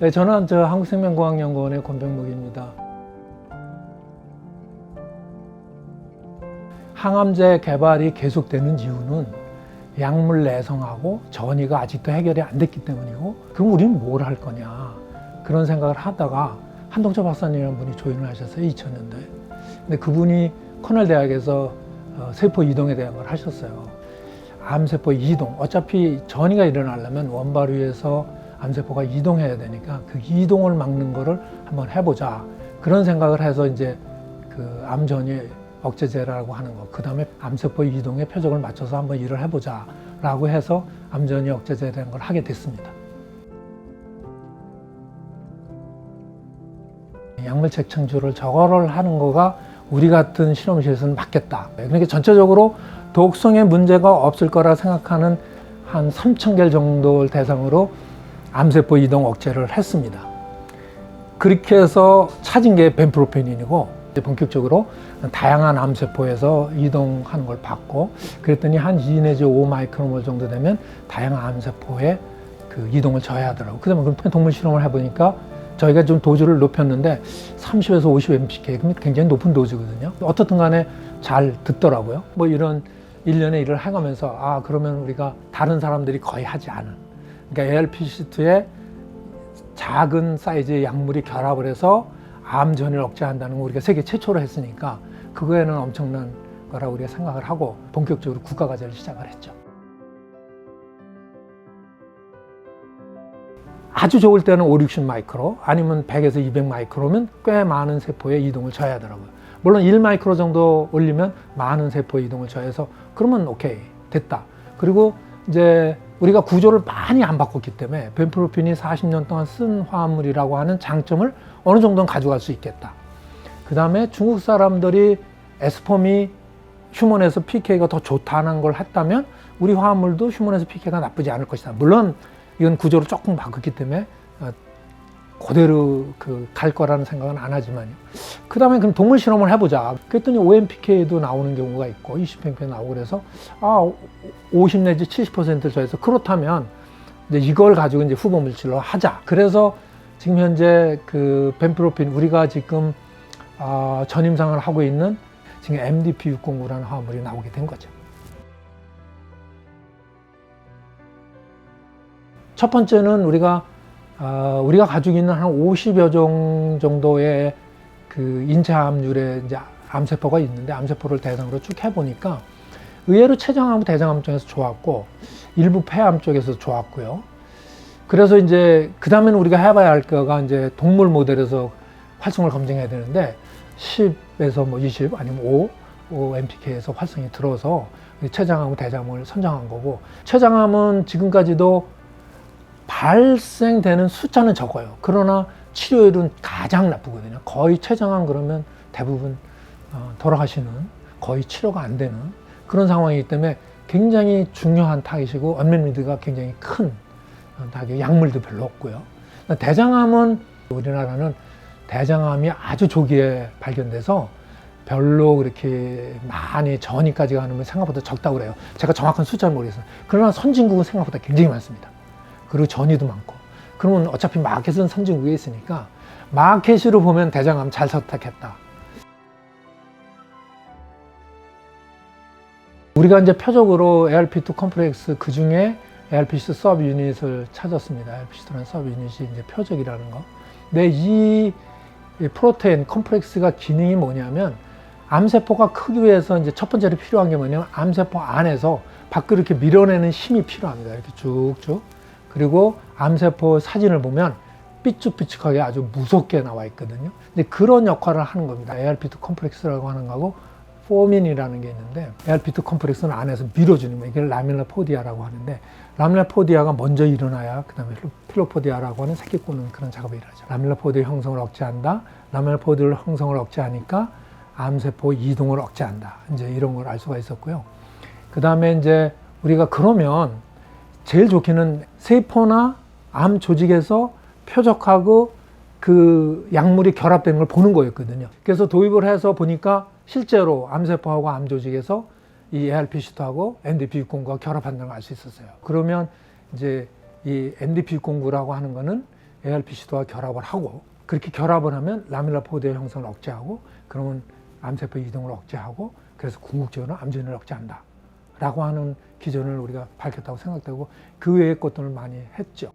네, 저는 저 한국생명과학연구원의 권병묵입니다. 항암제 개발이 계속되는 이유는 약물 내성하고 전이가 아직도 해결이 안 됐기 때문이고 그럼 우리는 뭘 할 거냐? 그런 생각을 하다가 한동철 박사님이라는 분이 조인을 하셨어요 2000년도에 근데 그분이 코넬 대학에서 어, 세포 이동에 대한 걸 하셨어요. 암세포 이동. 어차피 전이가 일어나려면 원발 위에서 암세포가 이동해야 되니까 그 이동을 막는 거를 한번 해보자 그런 생각을 해서 이제 그 암전이 억제제라고 하는 거, 그 다음에 암세포 이동의 표적을 맞춰서 한번 일을 해보자 라고 해서 암전이 억제제라는 걸 하게 됐습니다. 약물 책창주를 저거를 하는 거가 우리 같은 실험실에서는 맞겠다. 그러니까 전체적으로 독성에 문제가 없을 거라 생각하는 한 3천 개 정도를 대상으로 암세포 이동 억제를 했습니다. 그렇게 해서 찾은 게 벤프로페닌이고 이제 본격적으로 다양한 암세포에서 이동하는 걸 봤고 그랬더니 한 2 내지 5 마이크로몰 정도 되면 다양한 암세포에 그 이동을 저해하더라고. 그다음에 그럼 동물 실험을 해보니까 저희가 좀 도주를 높였는데 30에서 50 mpk 그럼 굉장히 높은 도주거든요. 어떻든 간에 잘 듣더라고요. 뭐 이런 일련의 일을 해가면서 아 그러면 우리가 다른 사람들이 거의 하지 않은 그러니까 ARPC2에 작은 사이즈의 약물이 결합을 해서 암 전이를 억제한다는 거 우리가 세계 최초로 했으니까 그거에는 엄청난 거라고 우리가 생각을 하고 본격적으로 국가 과제를 시작을 했죠. 아주 좋을 때는 5, 60 마이크로 아니면 100에서 200 마이크로면 꽤 많은 세포의 이동을 저해하더라고요. 물론 1 마이크로 정도 올리면 많은 세포의 이동을 저해서 그러면 오케이 됐다. 그리고 이제 우리가 구조를 많이 안 바꿨기 때문에 벤프로핀이 40년 동안 쓴 화합물이라고 하는 장점을 어느 정도는 가져갈 수 있겠다. 그 다음에 중국 사람들이 에스폼이 휴먼에서 PK가 더 좋다는 걸 했다면 우리 화합물도 휴먼에서 PK가 나쁘지 않을 것이다. 물론 이건 구조를 조금 바꿨기 때문에 어, 그대로 그 갈 거라는 생각은 안 하지만요. 그 다음에 그럼 동물 실험을 해보자. 그랬더니 OMPK도 나오는 경우가 있고 20팽팽 나오고 그래서 아, 50 내지 70%를 저해서 그렇다면 이제 이걸 가지고 이제 후보 물질로 하자. 그래서 지금 현재 그 벤프로핀 우리가 지금 아, 전임상을 하고 있는 지금 MDP609라는 화합물이 나오게 된 거죠. 첫 번째는 우리가 어, 우리가 가지고 있는 한 50여 종 정도의 그 인체 암률의 이제 암세포가 있는데 암세포를 대상으로 쭉 해보니까 의외로 췌장암, 대장암 쪽에서 좋았고 일부 폐암 쪽에서 좋았고요. 그래서 이제 그 다음에는 우리가 해봐야 할 거가 이제 동물 모델에서 활성을 검증해야 되는데 10에서 뭐 20 아니면 5, 5 MPK에서 활성이 들어서 췌장암, 대장암을 선정한 거고 췌장암은 지금까지도 발생되는 숫자는 적어요. 그러나 치료율은 가장 나쁘거든요. 거의 췌장암 그러면 대부분 어, 돌아가시는 거의 치료가 안 되는 그런 상황이기 때문에 굉장히 중요한 타깃이고 언맨미드가 굉장히 큰 타깃, 약물도 별로 없고요. 대장암은 우리나라는 대장암이 아주 조기에 발견돼서 별로 그렇게 많이 전이까지 가는 생각보다 적다고 그래요. 제가 정확한 숫자를 모르겠어요. 그러나 선진국은 생각보다 굉장히 많습니다. 그리고 전이도 많고. 그러면 어차피 마켓은 선진국에 있으니까 마켓으로 보면 대장암 잘 선택했다. 우리가 이제 표적으로 ARP2 컴플렉스 그 중에 ARPC 서브 유닛을 찾았습니다. ARPC2라는 서브 유닛이 이제 표적이라는 거. 근데 이 프로테인 컴플렉스가 기능이 뭐냐면 암세포가 크기 위해서 이제 첫 번째로 필요한 게 뭐냐면 암세포 안에서 밖으로 이렇게 밀어내는 힘이 필요합니다. 이렇게 쭉쭉. 그리고 암세포 사진을 보면 삐쭉삐쭉하게 아주 무섭게 나와 있거든요. 이제 그런 역할을 하는 겁니다. ARP2 컴플렉스라고 하는 거하고 포민이라는 게 있는데 ARP2 컴플렉스는 안에서 밀어주는 거예요. 이게 라밀라 포디아라고 하는데 라밀라 포디아가 먼저 일어나야 그 다음에 필로포디아라고 하는 새끼 꽂는 그런 작업을 일하죠. 라밀라 포디아 형성을 억제한다. 라밀라 포디아 형성을 억제하니까 암세포 이동을 억제한다. 이제 이런 걸 알 수가 있었고요. 그 다음에 이제 우리가 그러면 제일 좋기는 세포나 암 조직에서 표적하고 그 약물이 결합되는 걸 보는 거였거든요. 그래서 도입을 해서 보니까 실제로 암세포하고 암 조직에서 이 ARP6하고 NDP609가 결합한다는 걸 알 수 있었어요. 그러면 이제 이 NDP609라고 하는 거는 ARPC도와 결합을 하고 그렇게 결합을 하면 라밀라 포드의 형성을 억제하고 그러면 암세포 이동을 억제하고 그래서 궁극적으로 암진을 억제한다. 라고 하는 기전을 우리가 밝혔다고 생각되고 그 외의 것들을 많이 했죠.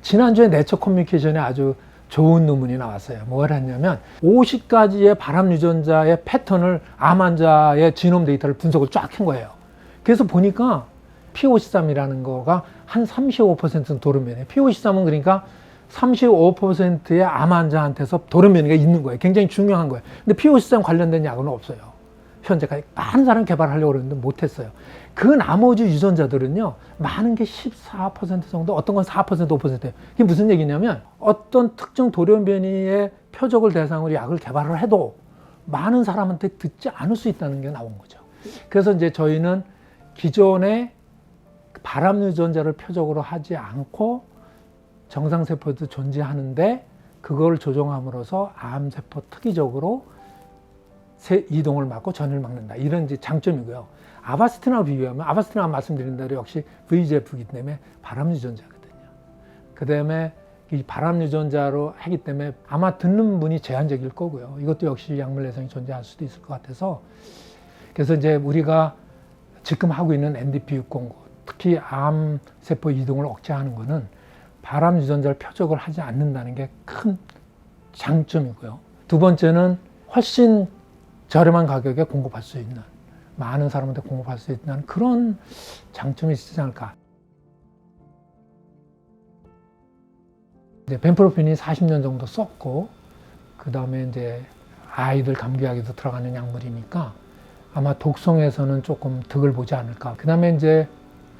지난주에 내처 커뮤니케이션에 아주 좋은 논문이 나왔어요. 뭘 했냐면 50가지의 발암 유전자의 패턴을 암 환자의 지놈 데이터를 분석을 쫙 한 거예요. 그래서 보니까 P53이라는 거가 한 35%는 돌연변이에요. P53은 그러니까 35%의 암 환자한테서 돌연변이가 있는 거예요. 굉장히 중요한 거예요. 근데 P53 관련된 약은 없어요. 현재까지 많은 사람 개발하려고 그랬는데 못했어요. 그 나머지 유전자들은요, 많은 게 14% 정도, 어떤 건 4%, 5%예요. 이게 무슨 얘기냐면, 어떤 특정 돌연변이의 표적을 대상으로 약을 개발을 해도 많은 사람한테 듣지 않을 수 있다는 게 나온 거죠. 그래서 이제 저희는 기존의 발암 유전자를 표적으로 하지 않고 정상세포도 존재하는데 그걸 조종함으로써 암세포 특이적으로 세 이동을 막고 전을 막는다. 이런 이제 장점이고요. 아바스틴하고 비교하면 아바스틴하고 말씀드린 대로 역시 VEGF이기 때문에 발암 유전자거든요. 그 다음에 이 발암 유전자로 하기 때문에 아마 듣는 분이 제한적일 거고요. 이것도 역시 약물 내성이 존재할 수도 있을 것 같아서 그래서 이제 우리가 지금 하고 있는 NDP609 특히 암 세포 이동을 억제하는 거는 발암 유전자를 표적을 하지 않는다는 게 큰 장점이고요. 두 번째는 훨씬 저렴한 가격에 공급할 수 있는 많은 사람한테 공급할 수 있는 그런 장점이 있지 않을까. 이제 벤프로핀이 40년 정도 썼고 그 다음에 이제 아이들 감기약에도 들어가는 약물이니까 아마 독성에서는 조금 득을 보지 않을까. 그 다음에 이제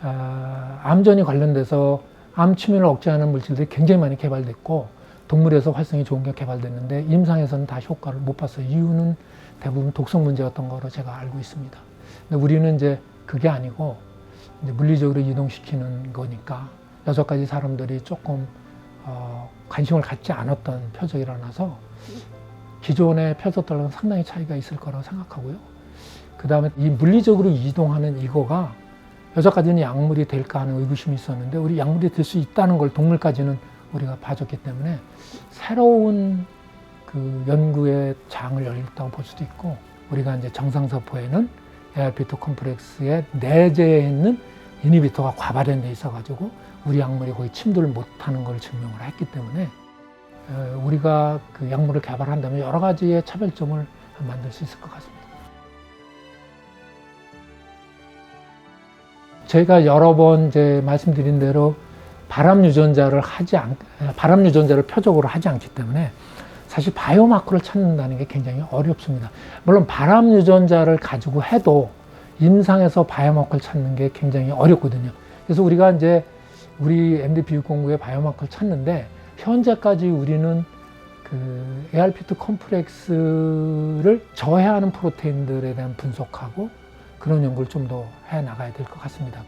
아, 암전이 관련돼서 암 침윤을 억제하는 물질들이 굉장히 많이 개발됐고 동물에서 활성이 좋은 게 개발됐는데 임상에서는 다시 효과를 못 봤어요. 이유는 대부분 독성 문제였던 거로 제가 알고 있습니다. 근데 우리는 이제 그게 아니고 이제 물리적으로 이동시키는 거니까 여섯 가지 사람들이 조금 어, 관심을 갖지 않았던 표적이라서 기존의 표적들과는 상당히 차이가 있을 거라고 생각하고요. 그 다음에 이 물리적으로 이동하는 이거가 여섯 가지는 약물이 될까 하는 의구심이 있었는데 우리 약물이 될 수 있다는 걸 동물까지는 우리가 봐줬기 때문에 새로운 그 연구의 장을 열렸다고 볼 수도 있고 우리가 이제 정상서포에는 ARP2 컴플렉스의 내재에 있는 이니비터가 과발현돼 있어가지고 우리 약물이 거의 침도를 못하는 걸 증명을 했기 때문에 어, 우리가 그 약물을 개발한다면 여러 가지의 차별점을 만들 수 있을 것 같습니다. 저희가 여러 번 이제 말씀드린 대로 발암 유전자를 하지 않, 발암 유전자를 표적으로 하지 않기 때문에 사실 바이오마커를 찾는다는 게 굉장히 어렵습니다. 물론 발암 유전자를 가지고 해도 임상에서 바이오마커를 찾는 게 굉장히 어렵거든요. 그래서 우리가 이제 우리 MDP609의 바이오마커를 찾는데 현재까지 우리는 그 ARP2 컴플렉스를 저해하는 프로테인들에 대한 분석하고 그런 연구를 좀 더 해 나가야 될 것 같습니다.